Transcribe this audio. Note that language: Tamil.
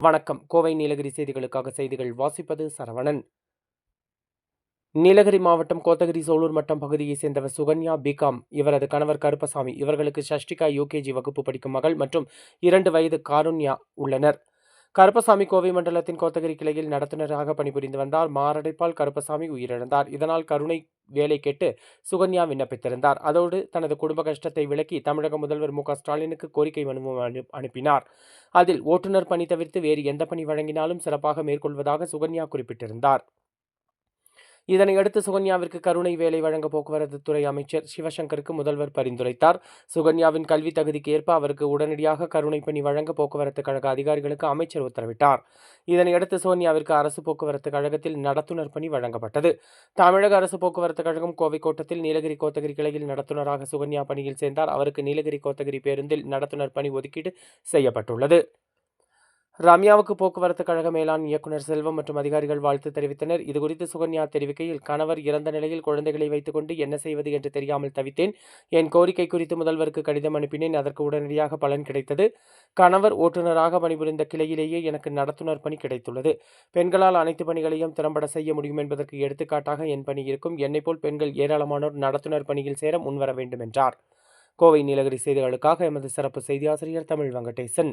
வணக்கம். கோவை நீலகிரி செய்திகளுக்காக செய்திகள் வாசிப்பது சரவணன். நீலகிரி மாவட்டம் கோத்தகிரி சோலூர் மட்டம் பகுதியைச் சேர்ந்தவர் சுகன்யா பிகாம். இவரது கணவர் கருப்பசாமி. இவர்களுக்கு ஷஷ்டிகா யூகேஜி வகுப்பு படிக்கும் மகள் மற்றும் இரண்டு வயது காருண்யா உள்ளனர். கருப்பசாமி கோவை மண்டலத்தின் கோத்தகிரி கிளையில் நடத்துனராக பணிபுரிந்து வந்தார். மாரடைப்பால் கருப்பசாமி உயிரிழந்தார். இதனால் கருணை வேலை கேட்டு சுகன்யா விண்ணப்பித்திருந்தார். அதோடு தனது குடும்ப கஷ்டத்தை விளக்கி தமிழக முதல்வர் மு ஸ்டாலினுக்கு கோரிக்கை மனுவும் அனு- அனுப்பினார். அதில் ஓட்டுநர் பணி தவிர்த்து வேறு எந்த பணி வழங்கினாலும் சிறப்பாக மேற்கொள்வதாக சுகன்யா குறிப்பிட்டிருந்தார். இதனையடுத்து சுகன்யாவிற்கு கருணை வேலை வழங்க போக்குவரத்து துறை அமைச்சர் சிவசங்கருக்கு முதல்வர் பரிந்துரைத்தார். சுகன்யாவின் கல்வி தகுதிக்கு ஏற்ப அவருக்கு உடனடியாக கருணை பணி வழங்க போக்குவரத்து கழக அதிகாரிகளுக்கு அமைச்சர் உத்தரவிட்டார். இதனையடுத்து சுகன்யாவிற்கு அரசு போக்குவரத்து கழகத்தில் நடத்துனர் பணி வழங்கப்பட்டது. தமிழக அரசு போக்குவரத்து கழகம் கோவை கோட்டத்தில் நீலகிரி கோத்தகிரி கிளையில் நடத்துனராக சுகன்யா பணியில் சேர்ந்தார். அவருக்கு நீலகிரி கோத்தகிரி பேருந்தில் நடத்துனர் பணி ஒதுக்கீடு செய்யப்பட்டுள்ளது. ரம்யாவுக்கு போக்குவரத்து கழக மேலாண் இயக்குனர் செல்வம் மற்றும் அதிகாரிகள் வாழ்த்து தெரிவித்தனர். இதுகுறித்து சுகன்யா தெரிவிக்கையில் கணவர் இறந்த நிலையில் குழந்தைகளை வைத்துக்கொண்டு என்ன செய்வது என்று தெரியாமல் தவித்தேன். என் கோரிக்கை குறித்து முதல்வருக்கு கடிதம் அனுப்பினேன். அதற்கு உடனடியாக பலன் கிடைத்தது. கணவர் ஓட்டுநராக பணிபுரிந்த கிளையிலேயே எனக்கு நடத்துனர் பணி கிடைத்துள்ளது. பெண்களால் அனைத்து பணிகளையும் திறம்பட செய்ய முடியும் என்பதற்கு எடுத்துக்காட்டாக என் பணி இருக்கும். என்னைப் போல் பெண்கள் ஏராளமானோர் நடத்துனர் பணியில் சேர முன்வர வேண்டும் என்றார் கோவை நீலகிரி செய்திகளுக்காக எமது சிறப்பு செய்தி ஆசிரியர் தமிழ் வெங்கடேசன்.